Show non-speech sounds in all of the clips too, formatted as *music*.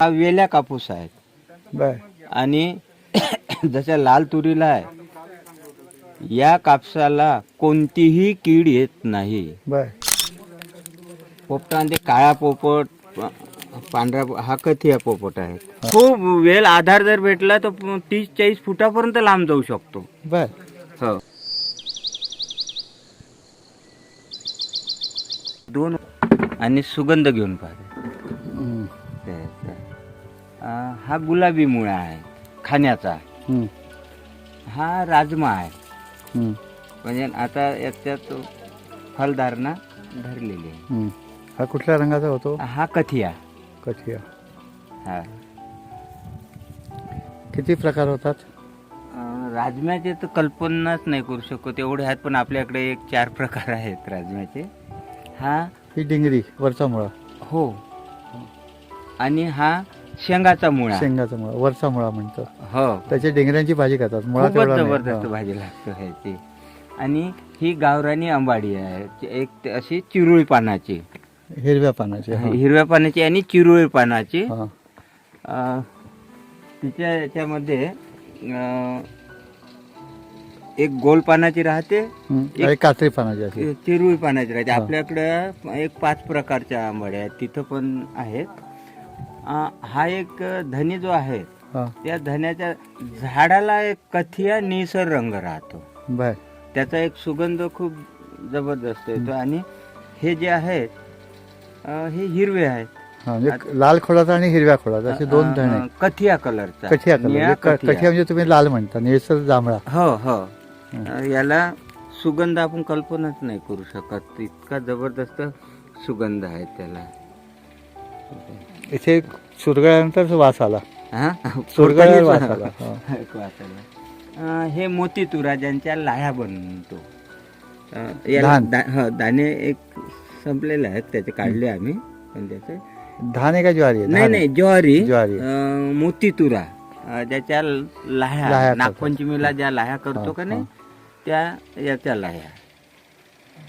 हा वेल्या कापूस आहे. बर. आणि *coughs* जशा लाल तुरीला आहे या कापसाला कोणतीही कीड येत नाही. बर. पोपटामध्ये काळा पोपट पांढरा पो- हा कथिया पोपट आहे. खूप वेल आधार जर भेटला तर तीस चाळीस फुटापर्यंत लांब जाऊ शकतो. बर. हो. दोन आणि सुगंध घेऊन पाहिजे हम्म. अं, हा गुलाबी मुळा आहे खाण्याचा. हम्म. हा राजमा आहे. हम्म. म्हणजे आता याच्यात फलधारणा धरलेली आहे. हम्म. हा कुठल्या रंगाचा होतो? हा कथिया. कथिया. हा. किती प्रकार होतात? अं, राजम्याचे तर कल्पनाच नाही करू शकत. एवढे आहेत पण आपल्याकडे एक चार प्रकार आहेत राजम्याचे. हा. ही डिंगरी वरचा मुळा. हो. आणि हा शेंगाचा मुळा शेंगाचा मुळा वरचा मुळा म्हणतो हो त्याच्या डिंगऱ्यांची भाजी खातात मुळा खूपच तेवढा नाही. जबरदस्त हा. भाजी लागतो ह्याची आणि ही गावरानी आंबाडी आहे एक त- अशी चिरुळी पानाची हिरव्या पानाचे हा. हिरव्या पानाची आणि चिरुळी पानाची हा. अं, तिच्या याच्यामध्ये अं, एक गोल पानाची राहते हम्म. आणि कात्री पानाची चिरुळी पानाची राहते. आपल्याकडं एक पाच प्रकारच्या आंबाड्या आहेत तिथं पण आहेत अं, हा एक धनी जो आहे हा. त्या धन्याच्या झाडाला एक कथिया निसर रंग राहतो. बर. त्याचा एक सुगंध खूप जबरदस्त येतो आणि हे जे आहेत अं, हे हिरवे आहेत हा म्हणजे लाल खोडाचा आणि हिरव्या खोडाचा असे दोन धणे. अं, कथिया कलरचा. कठिया कलर निळा म्हणजे कथिया. कठिया म्हणजे तुम्ही लाल म्हणता निळसर जांभळा. हो हो. हं. अं, याला सुगंध आपण कल्पनाच नाही करू शकत. इतका जबरदस्त सुगंध आहे त्याला. इथे चुरगळल्यानंतर वास आला हा? वास आला हा. एक वास आला. अं, हे मोती तुरा ज्यांच्या लाह्या बनतो अं, याला धान. दा- हो, दाणे एक संपलेले आहेत त्याचे काढले आम्ही पण त्याचे धान आहे का ज्वारी आहे? नाही धान नाही. ज्वारी ज्वारी. अं, मोती तुरा अं, ज्याच्या लाह्या लाह्या नागपंचमीला ज्या लाह्या करतो का नाही. त्या याच्या लाह्या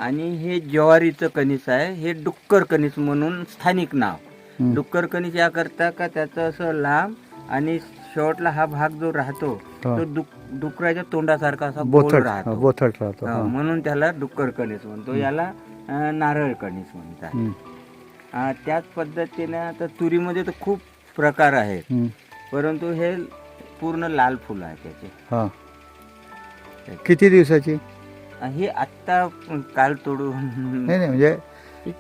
आणि हे ज्वारीचं कणीस आहे हे डुक्कर कणीस म्हणून स्थानिक नाव. डुक्कर कणीस या करता का त्याचं असं लांब आणि शेवटला हा भाग जो राहतो हा. तो डुक डुकराच्या तोंडासारखा असा गोल बोथट हा, राहतो. बोथट राहतो हा, हा. म्हणून त्याला डुक्कर कणीस म्हणतो याला अं, नारळ कणीस म्हणतात. हम्म. अं, त्याच पद्धतीने आता तुरीमध्ये तर खूप प्रकार आहेत. हम्म. परंतु हे पूर्ण लाल फुलं आहे त्याचे. हा. किती दिवसाची? अं, हे आत्ता काल तोडून नाही नाही म्हणजे हे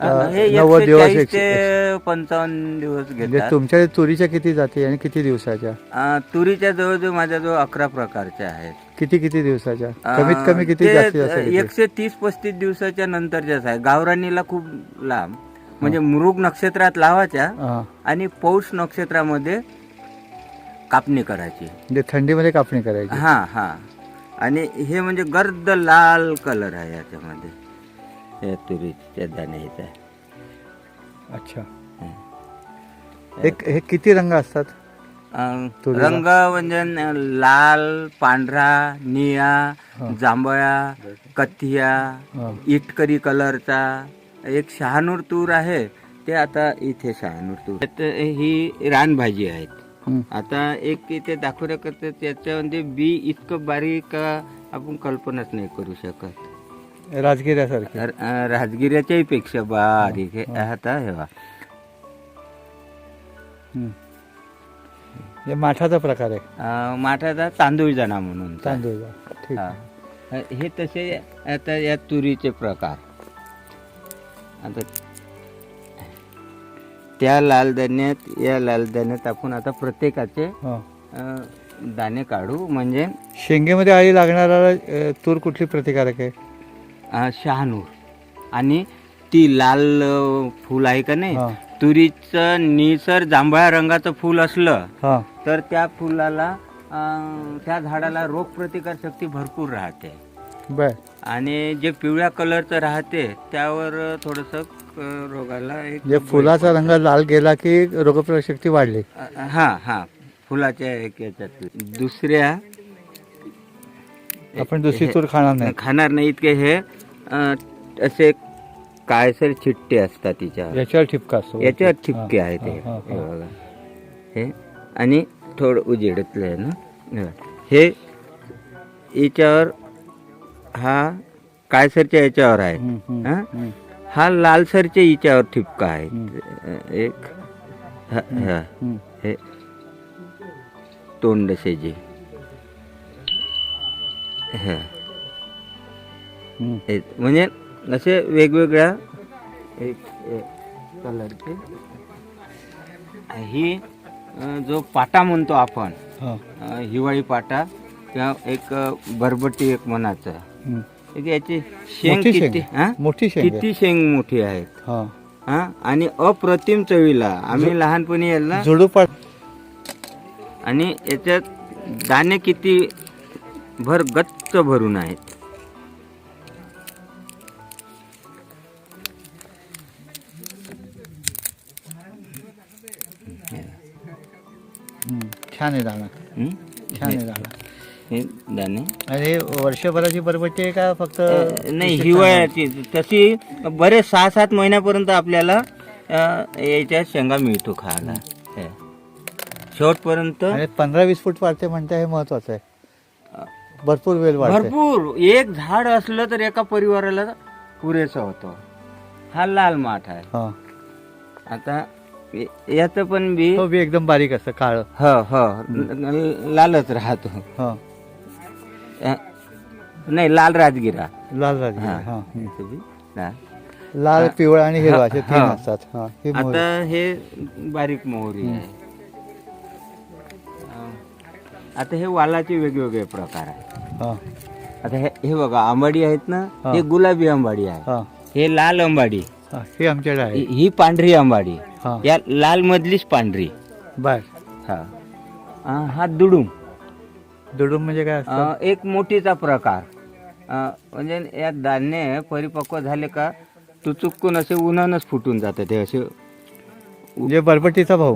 नव्वद दिवस 140 एकशे- ते पंचावन्न दिवस म्हणजे घेतात. तुमच्या तुरीच्या किती जाती आणि किती दिवसाच्या? अं, तुरीच्या जवळजवळ माझ्याजवळ अकरा प्रकारच्या आहेत. किती किती दिवसाच्या? अं, कमीत कमी किती ते जास्तीत जास्त किती? एकशे तीस पस्तीस दिवसाच्या नंतरच्याच आहे गावरानीला खूप लांब. म्हणजे मृग नक्षत्रात लावायच्या हा. आणि पौष नक्षत्रामध्ये कापणी करायची. म्हणजे थंडीमध्ये कापणी करायची. हा हा. आणि हे म्हणजे गर्द लाल कलर आहे याच्यामध्ये. या तुरीच्या दाण्याचा अच्छा एक हे किती रंग असतात तुरीला? रंग म्हणजे न- लाल पांढरा निळा हा. जांभळा कथिया हा. इटकरी कलरचा एक शहानूर तूर आहे ते आता इथे शहानूर तूर त्यात ही रानभाजी आहेत. आता एक इथे दाखवण्या करता त्याच्यामध्ये बी इतकं बारीक अं, आपण कल्पनाच नाही करू शकत राजगिऱ्यासारखे. राजगिऱ्याच्याही पेक्षा बारीक आहे. आता हे. हम्म. हे माठाचा प्रकार आहे. अं, माठाचा तांदूळ जना म्हणून. तांदूळ ठीक हा. हे तसे आता या तुरीचे प्रकार. आता त्या लाल धान्यात या लाल धान्यात आपण आता प्रत्येकाचे हा. अं, दाणे काढू. म्हणजे शेंगेमध्ये आळी लागणारा अ, तूर कुठली प्रतिकारक आहे? शहानूर. आणि ती लाल फूल आहे का नाही. तुरीचं निसर जांभळ्या रंगाचं फूल असलं हा. तर त्या फुलाला त्या झाडाला रोग प्रतिकार शक्ती भरपूर राहते. बर. आणि जे पिवळ्या कलरचं राहते त्यावर थोडस रोगाला एक म्हणजे फुलाचा रंग लाल गेला की रोगप्रतिकारक शक्ती वाढली? हा हा. फुलाच्या एक याच्यात. दुसऱ्या आपण दुसरी तूर खाणार नाही. खाणार नाही इतके हे. अ, असे काळसर चिट्टे असतात तिच्या याच्यावर ठिपका असतो. याच्यावर ठिपके आहे ते हा, हा, हे हा. बघा. हे. आणि थोडं उजेडतलं आहे ना? हे. हे याच्यावर हा कायसरच्या याच्यावर आहे. हम्म, हम्म, हा? हम्म. हा लालसरच्या हिच्यावर ठिपका आहे एक हा हा. हम्म. हे. तोंड शेजे. हा. हे म्हणजे असे वेगवेगळ्या कलरचे ही जो पाटा म्हणतो आपण हिवाळी पाटा किंवा एक बरबटी एक मनाचं. याची शेंग किती? मोठी. किती शेंग मोठी आहेत. हा. आणि अप्रतिम चवीला. आम्ही लहानपणी यायला ना झुडूपाट आणि याच्यात दाणे किती भर गच्च भरून आहेत. छान आहे दाणा. हं? छान आहे दाणा. हे दाणे? आणि हे वर्षभराची बरबटी आहे का फक्त अ, नाही हिवाळ्याची. तशी बरेच सहा सात महिन्यापर्यंत आपल्याला अ, याच्या शेंगा मिळतो खायला. हे. शेवटपर्यंत आणि पंधरा वीस फूट वाढते म्हणते हे महत्वाचं आहे. भरपूर वेळ वाढते. भरपूर. एक झाड असलं तर एका परिवाराला पुरेसा होतो. हा लाल माठ आहे. हा. आता याचं पण बी तो बी एकदम बारीक असतं काळ. हो हो. लालच राहतो. हा. अ, नाही लाल राजगिरा. लाल राजगिरी हा. हा. हम्म. याचं बी लाल. लाल पिवळा आणि हिरवा असे तीन हा. असतात. हा हे मोहरी. आता हे बारीक मोहरी आहे. अं, आता हे वालाचे वेगवेगळे प्रकार आहेत. हा. आता हे हे बघा आंबाडी आहेत ना हा. हे गुलाबी आंबाडी आहे. हा. हे लाल आंबाडी. हा हे आमच्याकडे आहे. ही ही पांढरी आंबाडी. हा. या लाल मधलीच पांढरी. बर. हा. अं, हा दुडूम. दुडूम म्हणजे काय असतं? अं, एक मोठीचा प्रकार. अं, म्हणजे या धान्य परिपक्व झाले का तू चुकून असे उन्हानच फुटून जातात ते असे. म्हणजे बरबटीचा भाऊ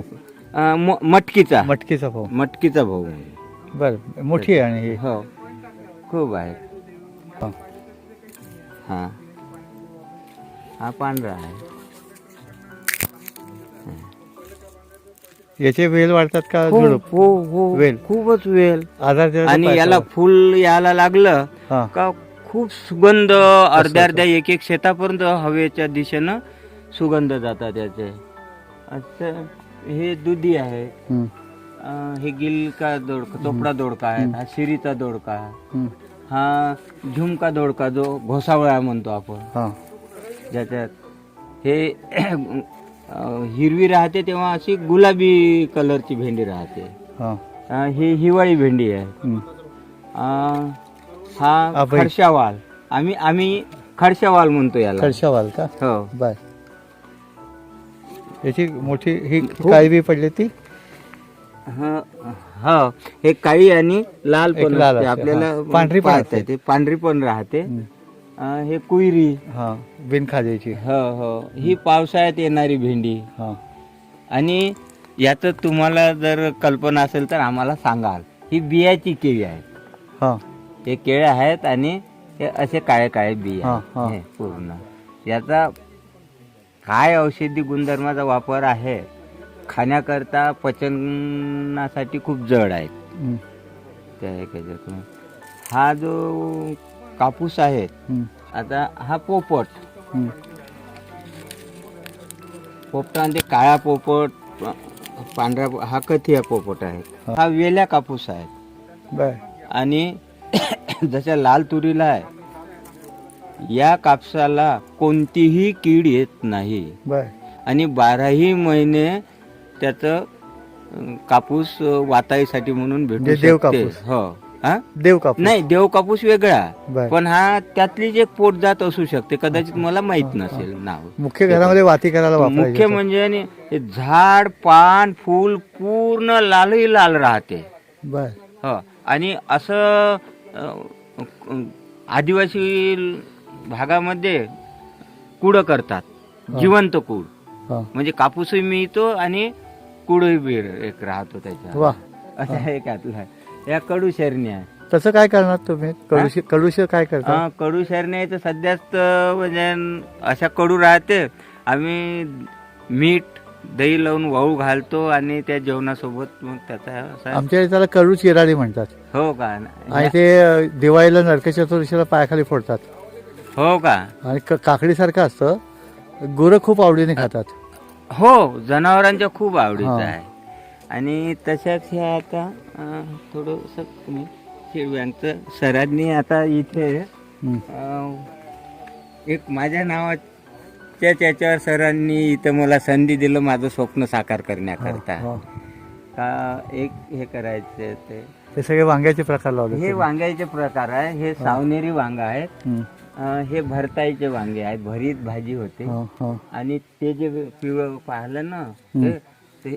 अं, म- मटकीचा. मटकीचा भाऊ मटकीचा भाऊ बर मोठी आहे आणि ही. हो. खूप आहे. हा. हा. हा पांढरा आहे. याचे वेल वाढतात का हो झुडूप? हो हो वेल. खूपच वेल. आधार आणि. याला फुल यायला लागलं हा. का खूप सुगंध अर्ध्या अर्ध्या एक एक शेतापर्यंत हवेच्या दिशेनं सुगंध जातात याचे. असं हे दुधी आहे. हम्म, अं, हे गिलका दोडका चोपडा दोडका आहे हा शिरीचा दोडका. हम्म, हा झुमका दोडका जो घोसावळा म्हणतो आपण. हा. ज्याच्यात हे हिरवी राहते तेव्हा अशी गुलाबी कलरची भेंडी राहते. हा. अं, ही हिवाळी भेंडी आहे. हम्म. अं, हा अभय. खडशावाल. आम्ही आम्ही खडशावाल म्हणतो याला. खडशावाल का? हो. बर याची मोठी ही खूप- काळी बी पडली ती? ह हो. हे काळी आणि लाल एक पण लाल असते. असते, आपल्याला हा. पांढरी पण पाहता असते. येते. पांढरी पण राहते. हम्म. अं, हे कुयरी हा बिनखाजेची हो हो. ही पावसाळ्यात येणारी भेंडी. हा. आणि याचं तुम्हाला जर कल्पना असेल तर आम्हाला सांगाल. ही बियाची केळी आहे. हा. हे केळे आहेत आणि हे असे काळे काळे बी हा, आहेत. हे. पूर्ण. याचा काय औषधी गुणधर्माचा वापर आहे? खाण्याकरता पचनासाठी खूप जड आहेत. हम्म, त्या ह्याच्यातून हा जो कापूस आहे. आता हा पोपट. पोपटामध्ये काळा पोपट पांढरा हा कथिया पोपट आहे. हा. हा वेल्या कापूस आहे. आणि *coughs* जशा लाल तुरीला आहे या कापसाला कोणतीही कीड येत नाही. आणि बाराही महिने त्याचं कापूस वाताईसाठी म्हणून भेटू शकते. हो. हा? देव कापूस. नाही देव कापूस वेगळा. बर. पण हा त्यातलीच एक पोटजात असू शकते कदाचित मला माहीत नसेल नाव. मुख्य घरामध्ये वाती करायला वापरायची मुख्य म्हणजे आणि हे झाड पान फूल पूर्ण लालही लाल राहते. बर. हो आणि असं अं, आदिवासी भागामध्ये कुडं करतात. जिवंत कूड. हा. म्हणजे कापूसही मिळतो आणि कुडही बी एक राहतो त्याच्या वा. *laughs* असं एक आहे. या कडू शरण्या तसं काय करणार तुम्ही? कडूशी कडूशी काय करता? हा, कडू शरण्या तर सध्याच तर म्हणजे अशा कडू राहते. आम्ही मीठ दही लावून वाळू घालतो आणि त्या जेवणासोबत मग त्याचा असा आमच्या त्याला कडू चिराडी म्हणतात. हो का? आणि ते अ, दिवाळीला नरक चतुर्दशीला पायाखाली फोडतात. हो का? आणि क- काकडीसारखं असतं. गुरं खूप आवडीने खातात. हो जनावरांच्या खूप आवडीचं हा. आहे. आणि तशाच हे आता थोडंसं तुम्ही शेळव्यांचं सरांनी आता इथे हं. एक माझ्या नावाच्या त्याच्यावर सरांनी इथं मला संधी दिलं माझं स्वप्न साकार करण्याकरता हो. का एक हे करायचं ते ते सगळे वांग्याचे प्रकार लावले हे वांग्याचे प्रकार आहे हे सावनेरी वांग आहेत हं. हे भरताईचे वांगे आहेत भरीत भाजी होते हो, हो. आणि ते जे पिवळं पाहिलं ना हं. ते हे